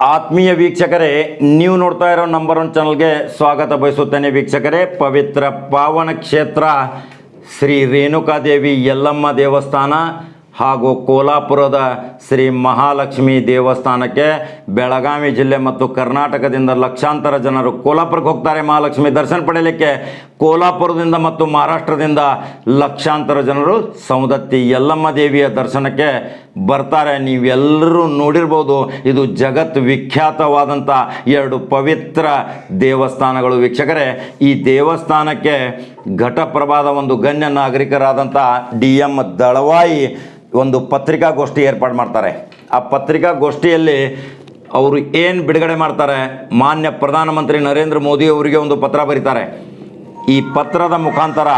ಆತ್ಮೀಯ ವೀಕ್ಷಕರೇ, ನೀವು ನೋಡ್ತಾ ಇರೋ ನಂಬರ್ ಒನ್ ಚಾನಲ್ಗೆ ಸ್ವಾಗತ ಬಯಸುತ್ತೇನೆ ವೀಕ್ಷಕರೇ. ಪವಿತ್ರ ಪಾವನ ಕ್ಷೇತ್ರ, ಶ್ರೀ ರೇಣುಕಾದೇವಿ ಯಲ್ಲಮ್ಮ ದೇವಸ್ಥಾನ ಹಾಗೂ ಕೋಲಾಪುರದ ಶ್ರೀ ಮಹಾಲಕ್ಷ್ಮಿ ದೇವಸ್ಥಾನಕ್ಕೆ ಬೆಳಗಾವಿ ಜಿಲ್ಲೆ ಮತ್ತು ಕರ್ನಾಟಕದಿಂದ ಲಕ್ಷಾಂತರ ಜನರು ಕೋಲಾಪುರಕ್ಕೆ ಹೋಗ್ತಾರೆ. ಮಹಾಲಕ್ಷ್ಮಿ ದರ್ಶನ ಪಡೆಯಲಿಕ್ಕೆ ಕೋಲಾಪುರದಿಂದ ಮತ್ತು ಮಹಾರಾಷ್ಟ್ರದಿಂದ ಲಕ್ಷಾಂತರ ಜನರು ಸೌದತ್ತಿ ಯಲ್ಲಮ್ಮ ದೇವಿಯ ದರ್ಶನಕ್ಕೆ ಬರ್ತಾರೆ. ನೀವೆಲ್ಲರೂ ನೋಡಿರ್ಬೋದು, ಇದು ಜಗತ್ ವಿಖ್ಯಾತವಾದಂಥ ಎರಡು ಪವಿತ್ರ ದೇವಸ್ಥಾನಗಳು. ವೀಕ್ಷಕರೇ, ಈ ದೇವಸ್ಥಾನಕ್ಕೆ ಘಟಪ್ರಭಾದ ಒಂದು ಗಣ್ಯ ನಾಗರಿಕರಾದಂಥ ಡಿ ಎಂ ದಳವಾಯಿ ಒಂದು ಪತ್ರಿಕಾಗೋಷ್ಠಿ ಏರ್ಪಾಡು ಮಾಡ್ತಾರೆ. ಆ ಪತ್ರಿಕಾಗೋಷ್ಠಿಯಲ್ಲಿ ಅವರು ಏನು ಬಿಡುಗಡೆ ಮಾಡ್ತಾರೆ, ಮಾನ್ಯ ಪ್ರಧಾನಮಂತ್ರಿ ನರೇಂದ್ರ ಮೋದಿ ಅವರಿಗೆ ಒಂದು ಪತ್ರ ಬರೀತಾರೆ. ಈ ಪತ್ರದ ಮುಖಾಂತರ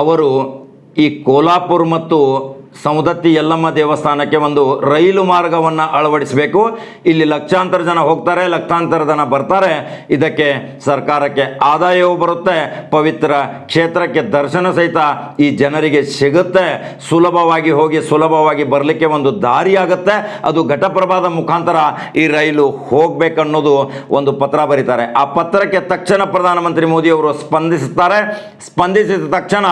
ಅವರು ಈ ಕೋಲಾಪುರ ಮತ್ತು ಸೌದತ್ತಿ ಯಲ್ಲಮ್ಮ ದೇವಸ್ಥಾನಕ್ಕೆ ಒಂದು ರೈಲು ಮಾರ್ಗವನ್ನು ಅಳವಡಿಸಬೇಕು. ಇಲ್ಲಿ ಲಕ್ಷಾಂತರ ಜನ ಹೋಗ್ತಾರೆ, ಲಕ್ಷಾಂತರ ಜನ ಬರ್ತಾರೆ. ಇದಕ್ಕೆ ಸರ್ಕಾರಕ್ಕೆ ಆದಾಯವೂ ಬರುತ್ತೆ. ಪವಿತ್ರ ಕ್ಷೇತ್ರಕ್ಕೆ ದರ್ಶನ ಸಹಿತ ಈ ಜನರಿಗೆ ಸಿಗುತ್ತೆ. ಸುಲಭವಾಗಿ ಹೋಗಿ, ಸುಲಭವಾಗಿ ಬರಲಿಕ್ಕೆ ಒಂದು ದಾರಿ ಆಗುತ್ತೆ. ಅದು ಘಟಪ್ರಭಾದ ಮುಖಾಂತರ ಈ ರೈಲು ಹೋಗಬೇಕನ್ನೋದು ಒಂದು ಪತ್ರ ಬರೀತಾರೆ. ಆ ಪತ್ರಕ್ಕೆ ತಕ್ಷಣ ಪ್ರಧಾನಮಂತ್ರಿ ಮೋದಿಯವರು ಸ್ಪಂದಿಸುತ್ತಾರೆ. ಸ್ಪಂದಿಸಿದ ತಕ್ಷಣ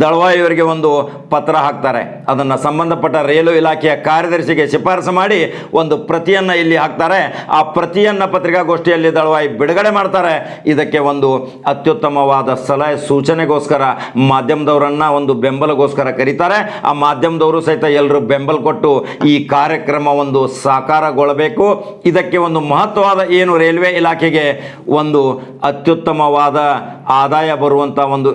ದಳವಾಯಿಯವರಿಗೆ ಒಂದು ಪತ್ರ ಹಾಕ್ತಾರೆ. ಅದನ್ನು ಸಂಬಂಧಪಟ್ಟ ರೈಲು ಇಲಾಖೆಯ ಕಾರ್ಯದರ್ಶಿಗೆ ಶಿಫಾರಸು ಮಾಡಿ ಒಂದು ಪ್ರತಿಯನ್ನು ಇಲ್ಲಿ ಹಾಕ್ತಾರೆ. ಆ ಪ್ರತಿಯನ್ನು ಪತ್ರಿಕಾಗೋಷ್ಠಿಯಲ್ಲಿ ದಳವಾಯಿ ಬಿಡುಗಡೆ ಮಾಡ್ತಾರೆ. ಇದಕ್ಕೆ ಒಂದು ಅತ್ಯುತ್ತಮವಾದ ಸಲಹೆ ಸೂಚನೆಗೋಸ್ಕರ ಮಾಧ್ಯಮದವರನ್ನು ಒಂದು ಬೆಂಬಲಗೋಸ್ಕರ ಕರೀತಾರೆ. ಆ ಮಾಧ್ಯಮದವರು ಸಹಿತ ಎಲ್ಲರೂ ಬೆಂಬಲ ಕೊಟ್ಟು ಈ ಕಾರ್ಯಕ್ರಮ ಒಂದು ಸಾಕಾರಗೊಳ್ಳಬೇಕು. ಇದಕ್ಕೆ ಒಂದು ಮಹತ್ವವಾದ ಏನು ರೈಲ್ವೆ ಇಲಾಖೆಗೆ ಒಂದು ಅತ್ಯುತ್ತಮವಾದ ಆದಾಯ ಬರುವಂಥ ಒಂದು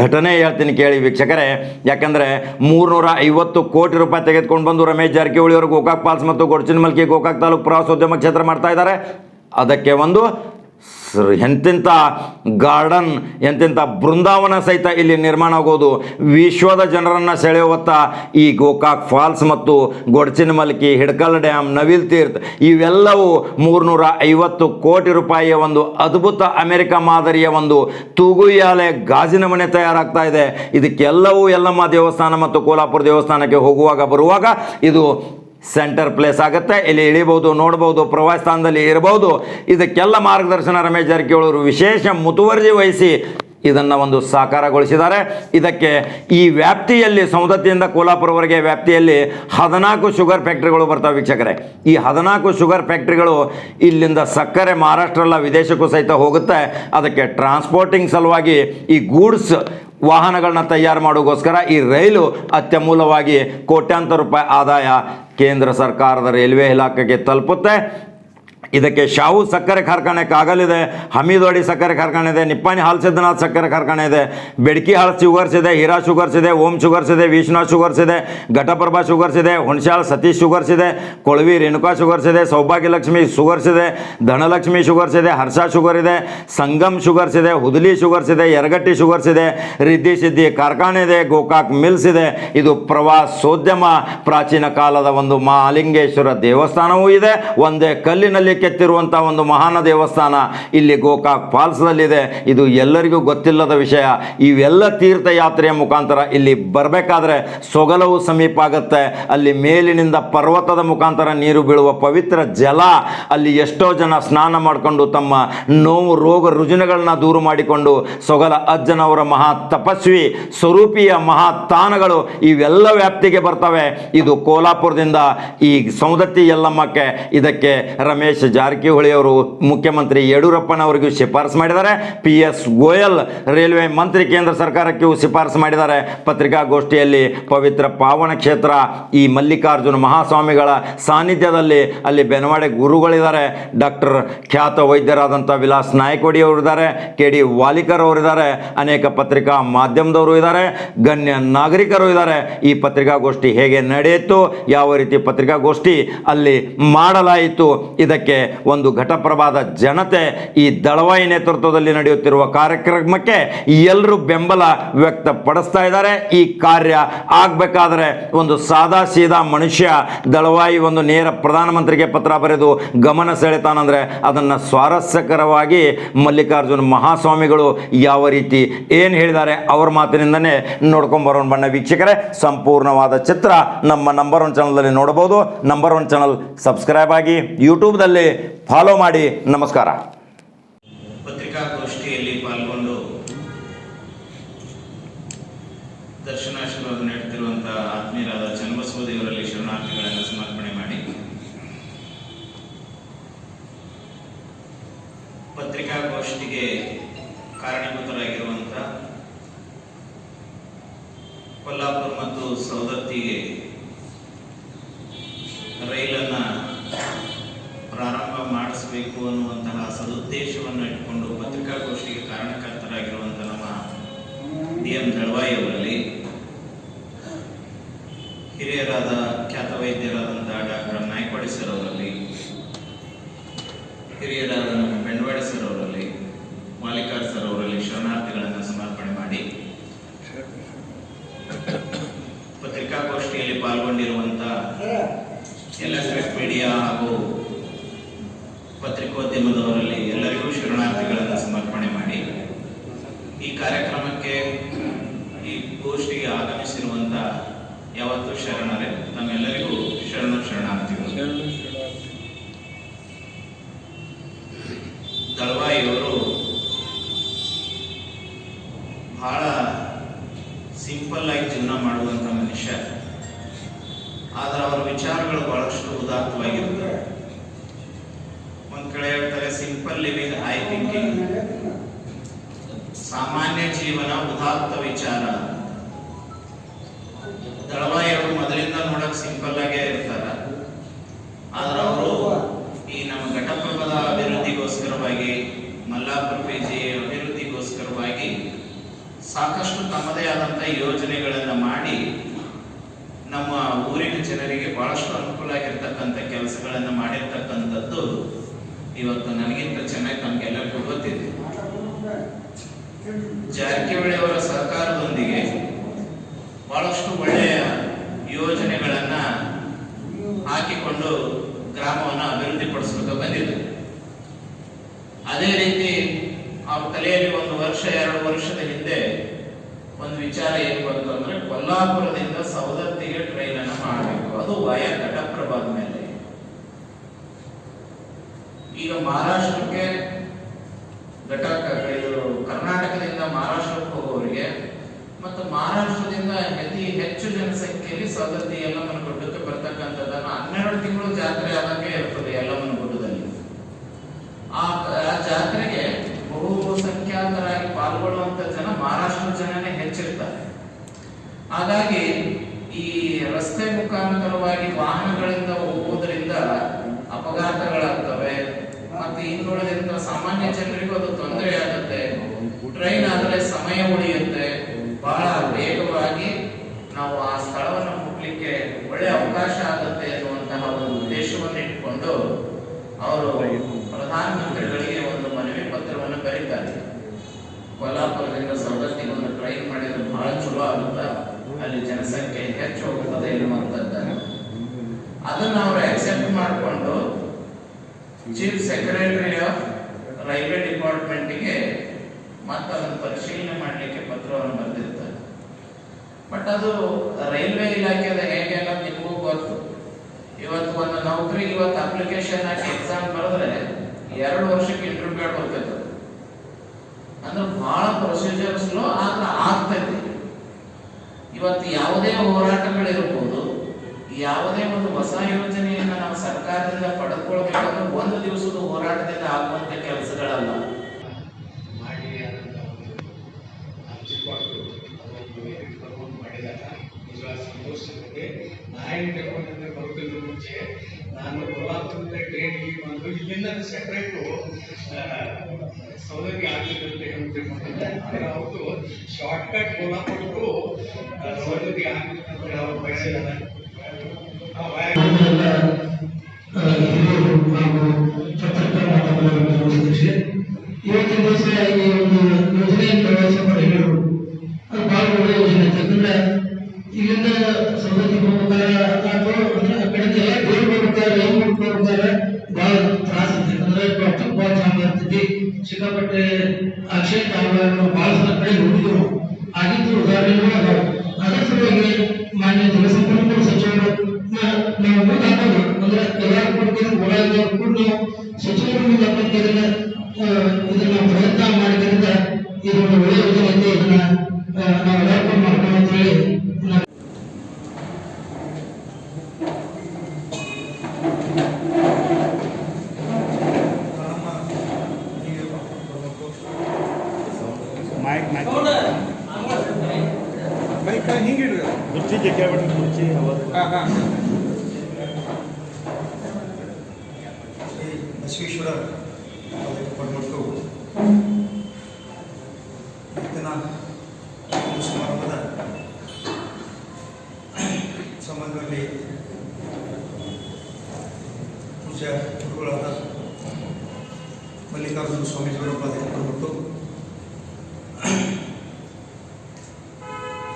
ಘಟನೆ ಹೇಳ್ತೀನಿ ಕೇಳಿ ವೀಕ್ಷಕರೇ. ಯಾಕಂದರೆ ಮೂರ್ನೂರ ಐವತ್ತು ಕೋಟಿ ರೂಪಾಯಿ ತೆಗೆದುಕೊಂಡು ಬಂದು ರಮೇಶ್ ಜಾರಕಿಹೊಳಿ ಅವರು ಗೋಕಾಕ್ ಪಾಲ್ಸ್ ಮತ್ತು ಗೊಡಚಿನಮಲ್ಕಿ ಗೋಕಾಕ್ ತಾಲೂಕು ಪ್ರವಾಸೋದ್ಯಮ ಕ್ಷೇತ್ರ ಮಾಡ್ತಾ ಇದ್ದಾರೆ. ಅದಕ್ಕೆ ಒಂದು ಎಂತೆಂಥ ಗಾರ್ಡನ್ ಎಂತೆಂಥ ಬೃಂದಾವನ ಸಹಿತ ಇಲ್ಲಿ ನಿರ್ಮಾಣ ಆಗೋದು. ವಿಶ್ವದ ಜನರನ್ನು ಸೆಳೆಯುವತ್ತ ಈ ಗೋಕಾಕ್ ಫಾಲ್ಸ್ ಮತ್ತು ಗೊಡಚಿನಮಲ್ಕಿ ಹಿಡ್ಕಲ್ ಡ್ಯಾಮ್, ನವಿಲ್ ತೀರ್ಥ, ಇವೆಲ್ಲವೂ ಮೂರ್ನೂರ ಐವತ್ತು ಕೋಟಿ ರೂಪಾಯಿಯ ಒಂದು ಅದ್ಭುತ ಅಮೆರಿಕ ಮಾದರಿಯ ಒಂದು ತೂಗುಯಾಲೆ ಗಾಜಿನ ಮನೆ ತಯಾರಾಗ್ತಾ ಇದೆ. ಇದಕ್ಕೆಲ್ಲವೂ ಯಲ್ಲಮ್ಮ ದೇವಸ್ಥಾನ ಮತ್ತು ಕೋಲಾಪುರ ದೇವಸ್ಥಾನಕ್ಕೆ ಹೋಗುವಾಗ, ಬರುವಾಗ ಇದು ಸೆಂಟರ್ ಪ್ಲೇಸ್ ಆಗುತ್ತೆ. ಇಲ್ಲಿ ಇಳಿಬಹುದು, ನೋಡಬಹುದು, ಪ್ರವಾಸ ಸ್ಥಾನದಲ್ಲಿ ಇರಬಹುದು. ಇದಕ್ಕೆಲ್ಲ ಮಾರ್ಗದರ್ಶನ ರಮೇಶ್ ಜಾರಕಿಹೊಳಿ ಅವರು ವಿಶೇಷ ಮುತುವರ್ಜಿ ವಹಿಸಿ ಇದನ್ನು ಒಂದು ಸಾಕಾರಗೊಳಿಸಿದ್ದಾರೆ. ಇದಕ್ಕೆ ಈ ವ್ಯಾಪ್ತಿಯಲ್ಲಿ ಸೌದತ್ತಿಯಿಂದ ಕೋಲಾಪುರವರೆಗೆ ವ್ಯಾಪ್ತಿಯಲ್ಲಿ ಹದಿನಾಲ್ಕು ಶುಗರ್ ಫ್ಯಾಕ್ಟ್ರಿಗಳು ಬರ್ತವೆ ವೀಕ್ಷಕರೇ. ಈ ಹದಿನಾಲ್ಕು ಶುಗರ್ ಫ್ಯಾಕ್ಟ್ರಿಗಳು ಇಲ್ಲಿಂದ ಸಕ್ಕರೆ ಮಹಾರಾಷ್ಟ್ರ ಎಲ್ಲ ವಿದೇಶಕ್ಕೂ ಸಹಿತ ಹೋಗುತ್ತೆ. ಅದಕ್ಕೆ ಟ್ರಾನ್ಸ್ಪೋರ್ಟಿಂಗ್ ಸಲುವಾಗಿ ಈ ಗೂಡ್ಸ್ ವಾಹನಗಳನ್ನ ತಯಾರು ಮಾಡೋಕ್ಕೋಸ್ಕರ ಈ ರೈಲು ಅತ್ಯಮೂಲವಾಗಿ ಕೋಟ್ಯಾಂತರ ರೂಪಾಯಿ ಆದಾಯ ಕೇಂದ್ರ ಸರ್ಕಾರದ ರೈಲ್ವೆ ಇಲಾಖೆಗೆ ತಲುಪುತ್ತೆ. ಇದಕ್ಕೆ ಶಾವು ಸಕ್ಕರೆ ಕಾರ್ಖಾನೆ ಕಾಗಲಿದೆ ಹಮೀದ್ವಾಡಿ ಸಕ್ಕರೆ ಕಾರ್ಖಾನೆ ಇದೆ ನಿಪ್ಪಾಣಿ ಹಾಲ್ ಸಿದ್ಧನಾಥ್ ಸಕ್ಕರೆ ಕಾರ್ಖಾನೆ ಇದೆ ಬೆಡ್ಕಿ ಹಾಲ್ ಶುಗರ್ಸ್ ಇದೆ ಹೀರಾ ಶುಗರ್ಸ್ ಇದೆ ಓಂ ಶುಗರ್ಸ್ ಇದೆ ವಿಶ್ವನಾಥ್ ಶುಗರ್ಸ್ ಇದೆ ಘಟಪ್ರಭಾ ಶುಗರ್ಸ್ ಇದೆ ಹುಣಸಾಳ್ ಸತೀಶ್ ಶುಗರ್ಸ್ ಇದೆ ಕೊಳವಿ ರೇಣುಕಾ ಶುಗರ್ಸ್ ಇದೆ ಸೌಭಾಗ್ಯ ಲಕ್ಷ್ಮಿ ಶುಗರ್ಸ್ ಇದೆ ಧನಲಕ್ಷ್ಮಿ ಶುಗರ್ಸ್ ಇದೆ ಹರ್ಷ ಶುಗರ್ ಇದೆ ಸಂಗಮ್ ಶುಗರ್ಸ್ ಇದೆ ಹುದಲಿ ಶುಗರ್ಸ್ ಇದೆ ಯರಗಟ್ಟಿ ಶುಗರ್ಸ್ ಇದೆ ರಿದ್ದಿ ಸಿದ್ದಿ ಕಾರ್ಖಾನೆ ಇದೆ ಗೋಕಾಕ್ ಮಿಲ್ಸ್ ಇದೆ ಇದು ಪ್ರವಾಸೋದ್ಯಮ ಪ್ರಾಚೀನ ಕಾಲದ ಒಂದು ಮಹಾಲಿಂಗೇಶ್ವರ ದೇವಸ್ಥಾನವೂ ಇದೆ ಒಂದೇ ಕಲ್ಲಿನಲ್ಲಿ ಕೆತ್ತಿರುವಂಥ ಒಂದು ಮಹಾನ ದೇವಸ್ಥಾನ ಇಲ್ಲಿ ಗೋಕಾಕ್ ಫಾಲ್ಸ್ನಲ್ಲಿದೆ. ಇದು ಎಲ್ಲರಿಗೂ ಗೊತ್ತಿಲ್ಲದ ವಿಷಯ. ಇವೆಲ್ಲ ತೀರ್ಥಯಾತ್ರೆಯ ಮುಖಾಂತರ ಇಲ್ಲಿ ಬರಬೇಕಾದ್ರೆ ಸೊಗಲವು ಸಮೀಪ ಆಗುತ್ತೆ. ಅಲ್ಲಿ ಮೇಲಿನಿಂದ ಪರ್ವತದ ಮುಖಾಂತರ ನೀರು ಬೀಳುವ ಪವಿತ್ರ ಜಲ, ಅಲ್ಲಿ ಎಷ್ಟೋ ಜನ ಸ್ನಾನ ಮಾಡಿಕೊಂಡು ತಮ್ಮ ನೋವು, ರೋಗ, ರುಜಿನಗಳನ್ನ ದೂರು ಮಾಡಿಕೊಂಡು ಸೊಗಲ ಅಜ್ಜನವರ ಮಹಾ ತಪಸ್ವಿ, ಸ್ವರೂಪಿಯ ಮಹಾ ತಾಣಗಳು ಇವೆಲ್ಲ ವ್ಯಾಪ್ತಿಗೆ ಬರ್ತವೆ. ಇದು ಕೋಲಾಪುರದಿಂದ ಈ ಸೌದತ್ತಿ ಯಲ್ಲಮ್ಮಕ್ಕೆ, ಇದಕ್ಕೆ ರಮೇಶ್ ಜಾರಕಿಹೊಳಿ ಅವರು ಮುಖ್ಯಮಂತ್ರಿ ಯಡಿಯೂರಪ್ಪನವರಿಗೂ ಶಿಫಾರಸು ಮಾಡಿದ್ದಾರೆ. ಪಿ ಎಸ್ ಗೋಯಲ್ ರೈಲ್ವೆ ಮಂತ್ರಿ ಕೇಂದ್ರ ಸರ್ಕಾರಕ್ಕೂ ಶಿಫಾರಸು ಮಾಡಿದ್ದಾರೆ. ಪತ್ರಿಕಾಗೋಷ್ಠಿಯಲ್ಲಿ ಪವಿತ್ರ ಪಾವನ ಕ್ಷೇತ್ರ, ಈ ಮಲ್ಲಿಕಾರ್ಜುನ ಮಹಾಸ್ವಾಮಿಗಳ ಸಾನ್ನಿಧ್ಯದಲ್ಲಿ ಅಲ್ಲಿ ಬೆನವಾಡೆ ಗುರುಗಳಿದ್ದಾರೆ. ಡಾಕ್ಟರ್ ಖ್ಯಾತ ವೈದ್ಯರಾದಂಥ ವಿಲಾಸ್ ನಾಯಕವಾಡಿ ಅವರಿದ್ದಾರೆ ಕೆ ಡಿ ವಾಲಿಕರ್ ಅವರಿದ್ದಾರೆ ಅನೇಕ ಪತ್ರಿಕಾ ಮಾಧ್ಯಮದವರು ಇದ್ದಾರೆ. ಗಣ್ಯ ನಾಗರಿಕರು ಇದ್ದಾರೆ. ಈ ಪತ್ರಿಕಾಗೋಷ್ಠಿ ಹೇಗೆ ನಡೆಯಿತು, ಯಾವ ರೀತಿ ಪತ್ರಿಕಾಗೋಷ್ಠಿ ಅಲ್ಲಿ ಮಾಡಲಾಯಿತು, ಇದಕ್ಕೆ ಅದಕ್ಕೆ ಒಂದು ಘಟಪ್ರಭಾದ ಜನತೆ ಈ ದಳವಾಯಿ ನೇತೃತ್ವದಲ್ಲಿ ನಡೆಯುತ್ತಿರುವ ಕಾರ್ಯಕ್ರಮಕ್ಕೆ ಎಲ್ಲರೂ ಬೆಂಬಲ ವ್ಯಕ್ತಪಡಿಸ್ತಾ ಇದ್ದಾರೆ. ಈ ಕಾರ್ಯ ಆಗಬೇಕಾದ್ರೆ ಒಂದು ಸಾದಾ ಸೀದಾ ಮನುಷ್ಯ ದಳವಾಯಿ ಒಂದು ನೇರ ಪ್ರಧಾನಮಂತ್ರಿಗೆ ಪತ್ರ ಬರೆದು ಗಮನ ಸೆಳೆತಾನಂದರೆ ಅದನ್ನು ಸ್ವಾರಸ್ಯಕರವಾಗಿ ಮಲ್ಲಿಕಾರ್ಜುನ ಮಹಾಸ್ವಾಮಿಗಳು ಯಾವ ರೀತಿ ಏನು ಹೇಳಿದ್ದಾರೆ ಅವ್ರ ಮಾತಿನಿಂದನೇ ನೋಡ್ಕೊಂಡ್ ಬರೋಣ ಬಣ್ಣ ವೀಕ್ಷಕರೇ. ಸಂಪೂರ್ಣವಾದ ಚಿತ್ರ ನಮ್ಮ ನಂಬರ್ ಒನ್ ಚಾನಲ್ನಲ್ಲಿ ನೋಡಬಹುದು. ನಂಬರ್ ಒನ್ ಚಾನಲ್ ಸಬ್ಸ್ಕ್ರೈಬ್ ಆಗಿ ಯೂಟ್ಯೂಬ್ದಲ್ಲಿ ಫಾಲೋ ಮಾಡಿ. ನಮಸ್ಕಾರ. ಪತ್ರಿಕಾಗೋಷ್ಠಿಯಲ್ಲಿ ಪಾಲ್ಗೊಂಡು ದರ್ಶನಾಶೀರ್ವಾದ ನೀಡುತ್ತಿರುವಂತಹ ಆತ್ಮೀಯರಾದ ಚನ್ನಬಸವ ದೇವರಲ್ಲಿ ಶರಣಾರ್ಥಿಗಳನ್ನು ಸಮರ್ಪಣೆ ಮಾಡಿ. ಪತ್ರಿಕಾಗೋಷ್ಠಿಗೆ ಕಾರಣೀಭೂತರಾಗಿರುವಂಥ ಕೊಲ್ಲಾಪುರ ಮತ್ತು ಸೌದತ್ತಿಗೆ ಎಂ ಹಿರಿಯರಾದ ಖ್ಯಾತ ವೈದ್ಯರಾದಂತಹ ಡಾಕ್ಟರ್ ನಾಯ್ಕವಾಡಿ ಸರ್ ಅವರಲ್ಲಿ, ಹಿರಿಯರಾದ ನಮ್ಮ ಬೆಂಡವಾಡಿ ಸರ್ ಅವರಲ್ಲಿ, ಮಾಲಿಕಾರ್ ಸರ್ ಅವರಲ್ಲಿ ಶರಣಾರ್ಥಿಗಳನ್ನು ಸಮರ್ಪಣೆ ಮಾಡಿ ಪತ್ರಿಕಾಗೋಷ್ಠಿಯಲ್ಲಿ ಪಾಲ್ಗೊಂಡಿರುವಂತಹ ಎಲೆಕ್ಟ್ರಿಕ್ ಮೀಡಿಯಾ ಹಾಗೂ ಪತ್ರಿಕೋದ್ಯಮದವರಲ್ಲಿ ಎಲ್ಲರಿಗೂ ಶರಣಾರ್ಥಿಗಳನ್ನು ಸಮರ್ಪಣೆ ಮಾಡಿ ಈ ಕಾರ್ಯಕ್ರಮಕ್ಕೆ ಈ ಗೋಷ್ಠಿಗೆ ಆಗಮಿಸಿರುವಂತ ಯಾವತ್ತು ಶರಣರೇ ತಮ್ಮೆಲ್ಲರಿಗೂ ಶರಣ ಶರಣಾರ್ಥಿಗಳು ದಳವಾಯಿಯವರು ಬಹಳ ಸಿಂಪಲ್ ಆಗಿ ಜೀವನ ಮಾಡುವಂತ ಮನುಷ್ಯ ಆದ್ರೆ ಅವರ ವಿಚಾರಗಳು ಬಹಳಷ್ಟು ಉದಾತ್ತವಾಗಿರ್ತವೆ ಒಂದ್ ಕಡೆ ಹೇಳ್ತಾರೆ ಸಿಂಪಲ್ ಲಿವಿಂಗ್ ಹೈ ಥಿಂಕಿಂಗ್ ಸಾಮಾನ್ಯ ಜೀವನ ಉದಾತ್ತ ವಿಚಾರ. ದಳವಾಯಿಯವರು ಮೊದಲಿಂದ ನೋಡಕ್ ಸಿಂಪಲ್ ಆಗೇ ಇರ್ತಾರ. ಆದ್ರೆ ಅವರು ಈ ನಮ್ಮ ಘಟಪ್ರಭದ ಅಭಿವೃದ್ಧಿಗೋಸ್ಕರವಾಗಿ, ಮಲ್ಲಾಪುರ ಪಿಜಿ ಅಭಿವೃದ್ಧಿಗೋಸ್ಕರವಾಗಿ ಸಾಕಷ್ಟು ತಮ್ಮದೇ ಆದಂತ ಯೋಜನೆಗಳನ್ನ ಮಾಡಿ ನಮ್ಮ ಊರಿನ ಜನರಿಗೆ ಬಹಳಷ್ಟು ಅನುಕೂಲ ಆಗಿರ್ತಕ್ಕಂಥ ಕೆಲಸಗಳನ್ನು ಮಾಡಿರ್ತಕ್ಕಂಥದ್ದು ಇವತ್ತು ನನಗಿಂತ ಚೆನ್ನಾಗಿ ನಮ್ಗೆಲ್ಲರಿಗೂ ಗೊತ್ತಿದೆ. ಜಾರಕಿಹೊಳಿ ಅವರ ಸಹಕಾರದೊಂದಿಗೆ ಬಹಳಷ್ಟು ಒಳ್ಳೆಯ ಯೋಜನೆಗಳನ್ನ ಹಾಕಿಕೊಂಡು ಗ್ರಾಮವನ್ನು ಅಭಿವೃದ್ಧಿಪಡಿಸಬೇಕು ಬಂದಿದೆ ಅದೇ ರೀತಿ ಆ ಕಲೆಯಲ್ಲಿ ಒಂದು ವರ್ಷ, ಎರಡು ವರ್ಷದ ಹಿಂದೆ ಒಂದು ವಿಚಾರ ಏನು ಬಂತು ಅಂದ್ರೆ ಕೊಲ್ಲಾಪುರದಿಂದ ಅನ್ನ ಮಾಡಬೇಕು ಅದು ವಯ ಘಟಪ್ರಭಾದ ಮೇಲೆ. ಈಗ ಮಹಾರಾಷ್ಟ್ರಕ್ಕೆ ಘಟಕ ಇದು ಕರ್ನಾಟಕದಿಂದ ಮಹಾರಾಷ್ಟ್ರಕ್ಕೆ ಹೋಗೋರಿಗೆ ಮತ್ತು ಮಹಾರಾಷ್ಟ್ರದಿಂದ ಅತಿ ಹೆಚ್ಚು ಜನಸಂಖ್ಯೆಯಲ್ಲಿ ಸವದತ್ತಿ ಯಲ್ಲಮ್ಮನ ಗುಡ್ಡಕ್ಕೆ ಬರ್ತಕ್ಕಂಥದ್ದನ್ನು ಹನ್ನೆರಡು ತಿಂಗಳು ಜಾತ್ರೆ ಆದಂಗೆ ಇರ್ತದೆ ಯಲ್ಲಮ್ಮನ ಗುಡ್ಡದಲ್ಲಿ. ಆ ಜಾತ್ರೆಗೆ ಬಹು ಸಂಖ್ಯಾತರಾಗಿ ಪಾಲ್ಗೊಳ್ಳುವಂತ ಜನ ಮಹಾರಾಷ್ಟ್ರ ಜನನೇ ಹೆಚ್ಚಿರ್ತಾರೆ. ಹಾಗಾಗಿ ಈ ರಸ್ತೆ ಮುಖಾಂತರವಾಗಿ ವಾಹನಗಳಿಂದ ಹೋಗೋದ್ರಿಂದ ಅಪಘಾತಗಳಾಗ್ತವೆ. ಮತ್ತೆ ಇನ್ನುಳಿದಂತ ಸಾಮಾನ್ಯ ಜನರಿಗೂ ಅದು ತೊಂದರೆ ಆಗುತ್ತೆ. ಟ್ರೈನ್ ಆದ್ರೆ ಸಮಯ ಉಳಿಯುತ್ತೆ. ಬಹಳ ವೇಗವಾಗಿ ನಾವು ಆ ಸ್ಥಳವನ್ನು ಮುಟ್ಲಿಕ್ಕೆ ಒಳ್ಳೆ ಅವಕಾಶ ಆಗುತ್ತೆ ಅನ್ನುವಂತಹ ಒಂದು ಉದ್ದೇಶವನ್ನು ಇಟ್ಕೊಂಡು ಅವರು ಪ್ರಧಾನಮಂತ್ರಿಗಳಿಗೆ ಒಂದು ಮನವಿ ಪತ್ರವನ್ನು ಬರೀತಾರೆ. ಕೊಲ್ಲಾಪುರದಿಂದ ಸವದತ್ತಿಗೆ ಒಂದು ಟ್ರೈನ್ ಮಾಡಿದ್ರೆ ಬಹಳ ಚಲೋ ಆಗುತ್ತಾ? ಅಲ್ಲಿ ಜನಸಂಖ್ಯೆ ಹೆಚ್ಚು ಹೋಗುತ್ತದೆ ಎನ್ನುವಂಥದ್ದನ್ನು ಅದನ್ನು ಅವರು ಅಕ್ಸೆಪ್ಟ್ ಮಾಡಿಕೊಂಡು ಚೀಫ್ ಸೆಕ್ರೆಟರಿ ಆಫ್ ರೈಲ್ವೆ ಡಿಪಾರ್ಟ್ಮೆಂಟ್ಗೆ ಮತ್ತೆ ಅದನ್ನ ಪರಿಶೀಲನೆ ಮಾಡಲಿಕ್ಕೆ ಪತ್ರವನ್ನು ಬರೆದಿರ್ತಾರೆ. ಬಟ್ ಅದು ರೈಲ್ವೆ ಇಲಾಖೆದ ಹೇಗೆ ಅನ್ನೋದು ನಿಮಗೂ ಗೊತ್ತು. ಇವತ್ತು ಒಂದು ನೌಕರಿ, ಇವತ್ತು ಅಪ್ಲಿಕೇಶನ್ ಹಾಕಿ ಎಕ್ಸಾಮ್ ಬರೆದ್ರೆ ಎರಡು ವರ್ಷಕ್ಕೆ ಇಂಟರ್ವ್ಯೂ ಹೋಗ್ತೈತೆ ಅಂದ್ರೆ ಬಹಳ ಪ್ರೊಸೀಜರ್ ಆದ್ರೆ ಆಗ್ತೈತಿ ಇವತ್ತು ಯಾವುದೇ ಹೋರಾಟಗಳಿರಬಹುದು ಯಾವುದೇ ಒಂದು ಹೊಸ ಯೋಜನೆಯನ್ನ ನಾವು ಸರ್ಕಾರದಿಂದ ಪಡೆದುಕೊಳ್ಬೇಕಂದ್ರೆ ಒಂದು ದಿವಸದ ಹೋರಾಟದಿಂದ ಆಗುವಂತ ಕೆಲಸಗಳಲ್ಲ. ಮುಂಚೆ ನಾನು ಸೌಲಭ್ಯ ಆಗ್ತಿರುತ್ತೆ ಅಂತ ತಿಳ್ಕೊಂಡಿದ್ದೆ ಆದರೆ ಅವರು ಶಾರ್ಟ್ ಕಟ್ ಕೊಲ್ಲಾಪುರಕ್ಕೂ ಸೌಲಭ್ಯ ಆಗ್ತಿತ್ತು ಅಂತ ಅವ್ರು ಬಯಸಿದ್ದಾರೆ ಇವತ್ತಿನ dia punya ईश्वर आपण म्हणतो समारंभात संबंधले तुमच्या गुरुकुळात मल्लिकार्जुन स्वामी स्वरूपात आपण म्हणतो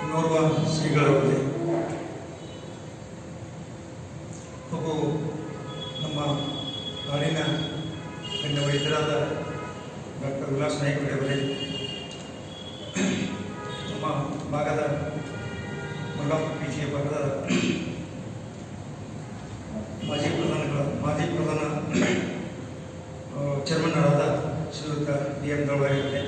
नोरवा श्री ಡಾಕ್ಟರ್ ವಿಲಾಸ್ ನಾಯ್ಕ ಅವರೇ ನಮ್ಮ ಭಾಗದ ಮಲ್ಲಾಪುರ ಪಿ ಜಿಯ ಭಾಗದ ಮಾಜಿ ಪ್ರಧಾನಗಳ ಮಾಜಿ ಪ್ರಧಾನ ಚೇರ್ಮನ್ನರಾದ ಶ್ರೀಯುತ ಡಿ ಎಂ ದಳವಾರಿ ಅವರೇ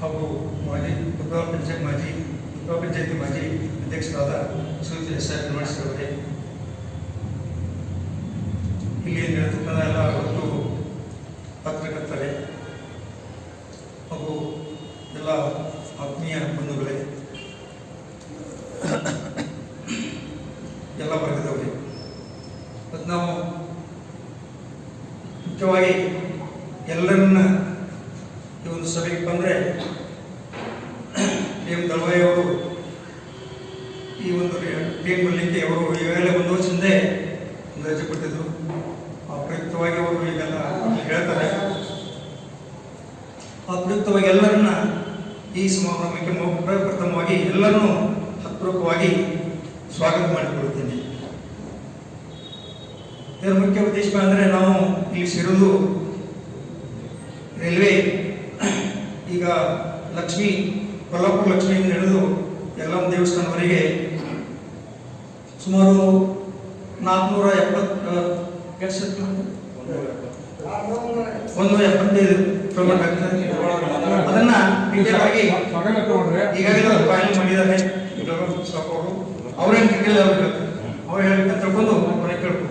ಹಾಗೂ ಮಾಜಿ ಉಪ ಪಂಚಾಯತ್ ಮಾಜಿ ಉಪ ಪಂಚಾಯತಿ ಮಾಜಿ ಅಧ್ಯಕ್ಷರಾದ ಶ್ರೀಯುತ ಎಸ್ ಆರ್ ನಿವಾಸ್ ಅವರೇ ಎಲ್ಲ ಆತ್ಮೀಯ ಬಂಧುಗಳೇ ಎಲ್ಲ ವರ್ಗದವರೇ ಮತ್ತು ನಾವು ಮುಖ್ಯವಾಗಿ ಎಲ್ಲರನ್ನ ಈ ಒಂದು ಸಭೆಗೆ ಬಂದರೆ ಡಿ ಎಂ ದಳವಾಯಿ ಅವರು ಈ ಒಂದು ಟೀಮ್ ಬರಲಿಕ್ಕೆ ಅವರು ಈಗಾಗಲೇ ಒಂದು ವರ್ಷ ಹಿಂದೆ ಒಂದು ರಜೆ ಕೊಟ್ಟಿದ್ರು ಅಪ್ರಯುಕ್ತವಾಗಿ ಅವರು ಈಗೆಲ್ಲ ಹೇಳ್ತಾರೆ ಅಪ್ರಯುಕ್ತವಾಗಿ ಎಲ್ಲರನ್ನ ಈ ಸಮಾರಂಭಕ್ಕೆ ಪ್ರಪ್ರಥಮವಾಗಿ ಎಲ್ಲರನ್ನೂ ಹತ್ಪೂರ್ವಕವಾಗಿ ಸ್ವಾಗತ ಮಾಡಿಕೊಳ್ಳುತ್ತೇನೆ ಇದರ ಮುಖ್ಯ ಉದ್ದೇಶ ಅಂದರೆ ನಾವು ಇಲ್ಲಿ ಸೇರೋದು ರೈಲ್ವೆ, ಈಗ ಲಕ್ಷ್ಮಿ, ಕೊಲ್ಲಾಪುರ ಲಕ್ಷ್ಮಿಯಿಂದ ಹಿಡಿದು ಎಲ್ಲ ದೇವಸ್ಥಾನವರೆಗೆ ಸುಮಾರು ನಾಲ್ಕುನೂರ ಎಪ್ಪತ್ತು ಒಂದು ಎಪ್ಪತ್ತೈದು ಕಿಲೋಮೀಟರ್ ಆಗ್ತದೆ ಅದನ್ನ ಈಗಾಗಲೇ ಫೈನಲ್ ಮಾಡಿದ್ದಾರೆ. ಅವರು ಅವ್ರೇನು ಅವ್ರಿಗೆ ಅವ್ರು ಹೇಳ್ತಾರೆ ತಗೊಂಡು ಮನೆ ಕೇಳ್ಬೇಕು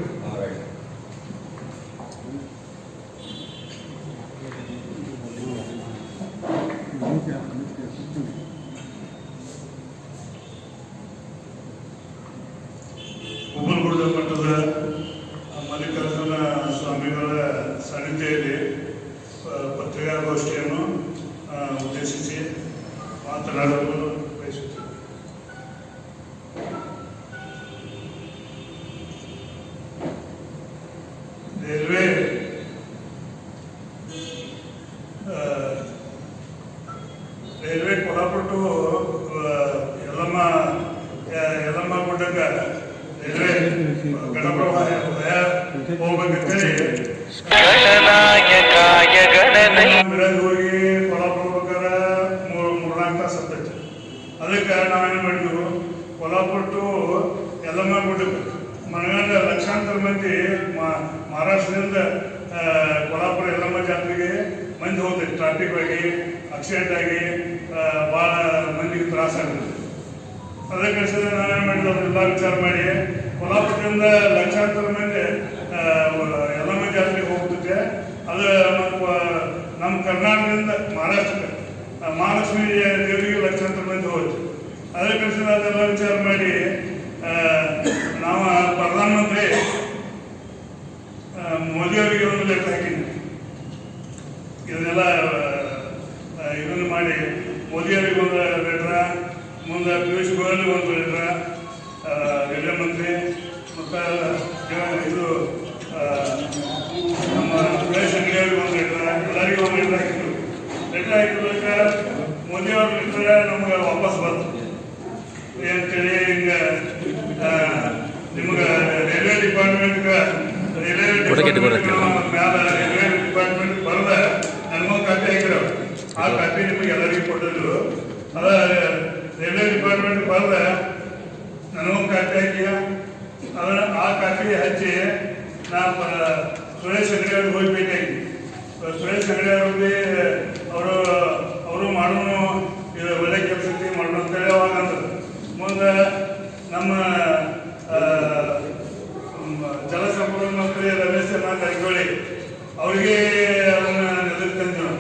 ಉಗುಲ್ಗುಡ್ಡ ಮಠದ ಮಲ್ಲಿಕಾರ್ಜುನ ಸ್ವಾಮಿಗಳ ಸಾನ್ನಿಧ್ಯದಲ್ಲಿ ಪ- ಪತ್ರಿಕಾಗೋಷ್ಠಿಯನ್ನು ಆ, ಉದ್ದೇಶಿಸಿ ಮಾತನಾಡಲು ಬಯಸುತ್ತೇನೆ ರೈಲ್ವೆ ಆ, ರೈಲ್ವೆ ಕೊಲ್ಹಾಪುರ ಟು ಆ, ಯಲ್ಲಮ್ಮ ಯ- ಯಲ್ಲಮ್ಮ ಗುಡ್ಡಕ್ಕೆ ರೈಲ್ವೆ ಗಣಪ್ರಭ ಹೋಗ್ಬೇಕಂತೇಳಿ ಗಣನಾಯಕಾಯ ಗಣನೈ ಮಿರಾಜ್ ಹೋಗಿ ಕೊಲ್ಹಾಪುರ ಹೋಗ್ಬೇಕಾರೆ ಮೂರು ಮೂರ್ನಾಲ್ಕು ತಾಸು ಹತ್ತೈತಿ ಅದಕ್ಕೆ ನಾವೇನು ಮಾಡಿದ್ವು ಕೊಲ್ಹಾಪುರ ಟು ಯಲ್ಲಮ್ಮ ಗುಡ್ಡಕ್ಕೆ ಮನಗಂಡ ಲಕ್ಷಾಂತರ ಮಂದಿ ಮಹಾರಾಷ್ಟ್ರದಿಂದ ಕೊಲ್ಲಾಪುರ ಎಲ್ಲಮ್ಮ ಜಾತ್ರೆಗೆ ಮಂದಿ ಹೋಗ್ತೈತಿ ಟ್ರಾಫಿಕ್ ಆಗಿ ಆಕ್ಸಿಡೆಂಟ್ ಆಗಿ ಭಾಳ ಮಂದಿಗೆ ತ್ರಾಸ ಆಗ್ತದೆ ಅದಕ್ಕೆ ನಾವೇನು ಮಾಡಿದ್ವಿ ಅದನ್ನೆಲ್ಲ ವಿಚಾರ ಮಾಡಿ. ಕೊಲ್ಲಾಪುರದಿಂದ ಲಕ್ಷಾಂತರ ಮಂದಿ ಎಲ್ಲಮ್ಮ ಜಾತ್ರೆಗೆ ಹೋಗ್ತಿದ್ದೆ ಅದು ನಮ್ಮ ಕರ್ನಾಟಕದಿಂದ ಮಹಾರಾಷ್ಟ್ರಕ್ಕೆ ಮಹಾಲಕ್ಷ್ಮಿ ದೇವರಿಗೆ ಲಕ್ಷಾಂತರ ಮಂದಿ ಹೋಯ್ತು ಅದಕ್ಕೆ ಅದೆಲ್ಲ ವಿಚಾರ ಮಾಡಿ ನಾವು ಪ್ರಧಾನಮಂತ್ರಿ ಮೋದಿಯವರಿಗೆ ಮೋದಿ ಅವರಿಗೆ ಒಂದು ಲೆಕ್ಕ ಹಾಕಿದ್ವಿ. ಇದನ್ನೆಲ್ಲ ಇದನ್ನು ಮಾಡಿ ಮೋದಿಯವರಿಗೆ ಒಂದು ಲೆಟ್ರ ಮುಂದೆ ಪಿಯೂಷ್ ಗೋಯಲ್ ಒಂದು ಲೆಟ್ರ ರೈಲ್ವೆ ಮಂತ್ರಿ ಮತ್ತು ಇದು ನಮ್ಮ ದೇಶಕ್ಕೆ ಒಳ್ಳೆಯದಾಗಲಿ ಎಲ್ಲರಿಗೂ ಹಾಕಿದ್ರು. ಲೆಟ್ರ್ ಹಾಕಿದ ಮೋದಿ ಅವ್ರ ಲೆಟರ್ ನಮ್ಗೆ ವಾಪಸ್ ಬಂತು. ಅಂತೇಳಿ ಹಿಂಗ ನಿಮ್ಗೆ ರೈಲ್ವೆ ಡಿಪಾರ್ಟ್ಮೆಂಟ್ಗೆ ರೈಲ್ವೆ ಡಿಪಾರ್ಟ್ಮೆಂಟ್ ಮ್ಯಾಲ ರೈಲ್ವೆ ಡಿಪಾರ್ಟ್ಮೆಂಟ್ ಬರದ ನನ್ಗೊಂದು ಕಾಪಿ ಹಾಕಿರೋ ಆ ಕಾಪಿ ನಿಮಗೆ ಎಲ್ಲರಿಗೂ ಕೊಟ್ಟಿದ್ರು ಅದ ರೈಲ್ವೆ ಡಿಪಾರ್ಟ್ಮೆಂಟ್ ಬರದ ನನಗೊಂದು ಕಾಪಿ ಹಾಕಿ ಅದನ್ನ ಆ ಕಾಪಿ ಹಚ್ಚಿ ನಾ ಪ- ಸುರೇಶ್ ಹೆಗಡೆ ಅವ್ರಿಗೆ ಹೋಗಿ ಭೇಟಿಯಾಗಿ ಸುರೇಶ್ ಹೆಗಡೆ ಅವ್ರಿಗೆ ಅವರು ಅವರು ಮಾಡೋನು ಇದು ಒಳ್ಳೆ ಕೆಲಸ ಐತಿ ಮಾಡೋಣ ಅಂತೇಳಿ ಅವಾಗ ಅಂದ್ರು ಮುಂದೆ ನಮ್ಮ ಆ, ಮ್, ಜಲಸಂಪನ್ಮೂಲ ಮಂತ್ರಿ ರಮೇಶ್ ಜಾರಕಿಹೊಳಿ ಅವರಿಗೆ ಅವನ್ನ ನೆಲಕ್ಕೆ ತಂದ್ರು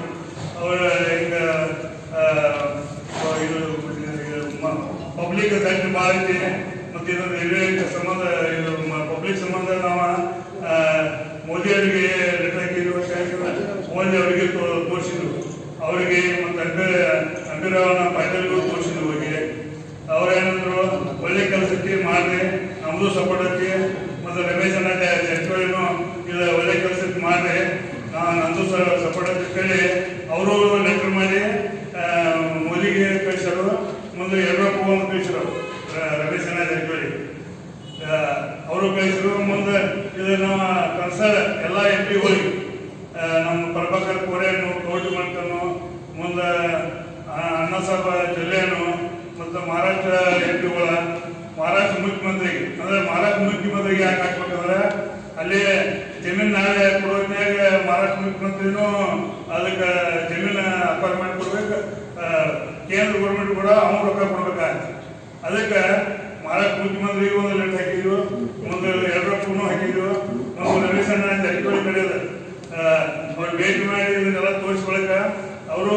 ಅವರ ಈಗ ಆ, ಇದು ಪಬ್ಲಿಕ್ ದಂಡ ಭಾಳ ಐತಿ ಮತ್ತು ಇದು ರೈಲ್ವೆ ಸಂಬಂಧ ಇದು ಪಬ್ಲಿಕ್ ಸಂಬಂಧ ನಾವು ಆ, ಮೋದಿ ಅವರಿಗೆ ಲೆಟರ್ ಹಾಕಿದ್ರು ಮೋದಿ ಅವರಿಗೆ ತೋ- ತೋರಿಸಿದ್ರು ಅವರಿಗೆ ಮತ್ತು ಅಂಬೀರ್ ಅಂಬೀರವನ ಪಾಟೀಲ್ಗೂ ತೋರಿಸಿದ್ರು ಹೋಗಿ ಅವ್ರೇನಂದ್ರು ಒಳ್ಳೆ ಕೆಲಸಕ್ಕೆ ಮಾಡ್ರಿ ನಮ್ದು ಸಪೋರ್ಟ್ ಐತಿ ಮತ್ತು ರಮೇಶ್ ಅಣ್ಣ ಜಾರಕಿಹೊಳಿನು ಇದು ಒಳ್ಳೆ ಕೆಲಸಕ್ಕೆ ಮಾಡ್ರಿ ನಾ ನಂದು ಅಂತೇಳಿ ಅವರು ಲೆಕ್ಕ ಮಾಡಿ ಮೋದಿಗೆ ಕಳಿಸರು, ಮುಂದೆ ಯಡಿಯೂರಪ್ಪ ಒಂದು ಕಳಿಸರು ರಮೇಶ್ ಜಾರಕಿಹೊಳಿ ಅವರು ಕಳಿಸರು, ಮುಂದೆ ಇದು ನಮ್ಮ ಕನ್ಸರ್ಟ್ ಎಲ್ಲ ಎಂ ಪಿಗಳಿಗೆ ನಮ್ಮ ಪ್ರಭಾಕರ್ ಕೋರೆಯನ್ನು ಕೋಟಿ ಮಾಡ್ತಾನು ಮುಂದೆ ಅಣ್ಣ ಸಾಹೇಬ ಜಿಲ್ಲೆಯನ್ನು ಮತ್ತು ಮಹಾರಾಷ್ಟ್ರ ಎಂ ಪಿಗಳ ಮಹಾರಾಷ್ಟ್ರ ಮುಖ್ಯಮಂತ್ರಿಗೆ ಅಂದ್ರೆ ಮಹಾರಾಷ್ಟ್ರ ಮುಖ್ಯಮಂತ್ರಿಗೆ ಯಾಕೆ ಹಾಕ್ಬೇಕಂದ್ರೆ ಅಲ್ಲಿ ಜಮೀನ್ ನಾಳೆ ಕೊಡೋದ್ನಾಗ ಮಹಾರಾಷ್ಟ್ರ ಮುಖ್ಯಮಂತ್ರಿನೂ ಅದಕ್ಕೆ ಜಮೀನು ಅಪಾರ್ಟ್ಮೆಂಟ್ ಕೊಡ್ಬೇಕು ಆ, ಕೇಂದ್ರ ಗೌರ್ಮೆಂಟ್ ಕೂಡ ಅವ್ನು ರೊಕ್ಕ ಕೊಡ್ಬೇಕಾಗಿತ್ತು. ಅದಕ್ಕೆ ಮಹಾರಾಷ್ಟ್ರ ಮುಖ್ಯಮಂತ್ರಿಗೆ ಒಂದು ಲೆಟ್ ಹಾಕಿದ್ವು, ಒಂದು ಯಡಿಯೂರಪ್ಪನೂ ಹಾಕಿದ್ರು ರಮೇಶ್ ಅಣ್ಣ ಅಧಿಕಾರಿ ಕಡೆಯದ ಅವ್ರು ಭೇಟಿ ಮಾಡಿ ಇದನ್ನೆಲ್ಲ ತೋರಿಸ್ಕೊಳಕ ಅವರು